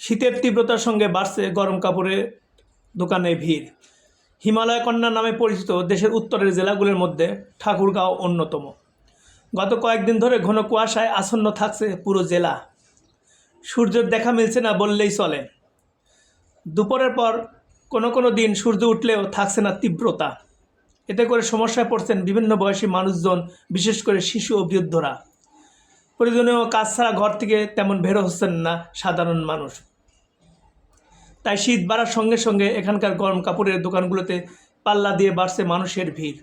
শীতের তীব্রতার সঙ্গে বাড়ছে গরম কাপড়ের দোকানে ভিড়। হিমালয় কন্যা নামে পরিচিত দেশের উত্তরের জেলাগুলির মধ্যে ঠাকুরগাঁও অন্যতম। গত কয়েকদিন ধরে ঘন কুয়াশায় আসন্ন থাকছে পুরো জেলা। সূর্যের দেখা মিলছে না বললেই চলে। দুপুরের পর কোনো কোনো দিন সূর্য উঠলেও থাকছে না তীব্রতা। এতে করে সমস্যায় পড়ছেন বিভিন্ন বয়সী মানুষজন, বিশেষ করে শিশু ও বৃদ্ধরা। প্রয়োজনীয় কাজ ছাড়া ঘর থেকে তেমন বেরো হচ্ছেন না সাধারণ মানুষ। তাই শীত বাড়ার সঙ্গে সঙ্গে এখানকার গরম কাপড়ের দোকানগুলোতে পাল্লা দিয়ে বাড়ছে মানুষের ভিড়।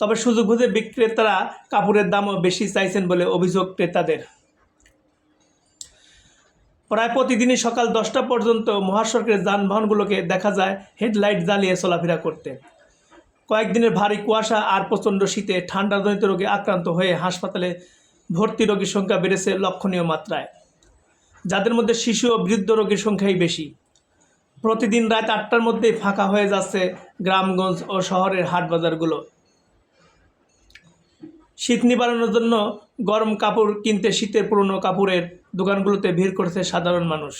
তবে সুযোগ বুঝে বিক্রেতারা কাপড়ের দামও বেশি চাইছেন বলে অভিযোগ ক্রেতাদের। প্রায় প্রতিদিনই সকাল দশটা পর্যন্ত মহাসড়কের যানবাহনগুলোকে দেখা যায় হেডলাইট জ্বালিয়ে চলাফেরা করতে। কয়েকদিনের ভারী কুয়াশা আর প্রচণ্ড শীতে ঠান্ডাজনিত রোগে আক্রান্ত হয়ে হাসপাতালে ভর্তি রোগীর সংখ্যা বেড়েছে লক্ষণীয় মাত্রায়। যাদের মধ্যে শিশু ও বৃদ্ধ রোগীর সংখ্যাই বেশি। প্রতিদিন রাত আটটার মধ্যেই ফাঁকা হয়ে যাচ্ছে গ্রামগঞ্জ ও শহরের হাট বাজারগুলো। শীত নিবারণের জন্য গরম কাপড় কিনতে শীতের পুরনো কাপড়ের দোকানগুলোতে ভিড় করছে সাধারণ মানুষ।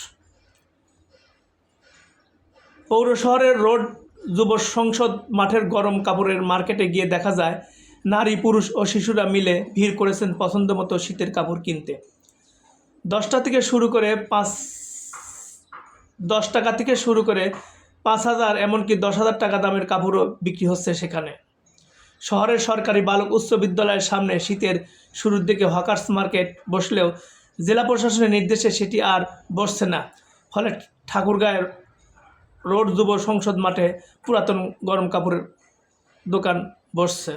পৌর শহরের রোড যুব সংসদ মাঠের গরম কাপড়ের মার্কেটে গিয়ে দেখা যায় নারী, পুরুষ ও শিশুরা মিলে ভিড় করেছেন পছন্দ মতো শীতের কাপড় কিনতে। দশটা থেকে শুরু করে পাঁচ, দশ টাকা থেকে শুরু করে পাঁচ হাজার, এমনকি দশ হাজার টাকা দামের কাপড়ও বিক্রি হচ্ছে সেখানে। শহরের সরকারি বালক উচ্চ বিদ্যালয়ের সামনে শীতের শুরুর দিকে হকার্স মার্কেট বসলেও জেলা প্রশাসনের নির্দেশে সেটি আর বসছে না। ফলে ঠাকুরগাঁয়ের রোড যুব সংসদ মাঠে পুরাতন গরম কাপড়ের দোকান বসছে।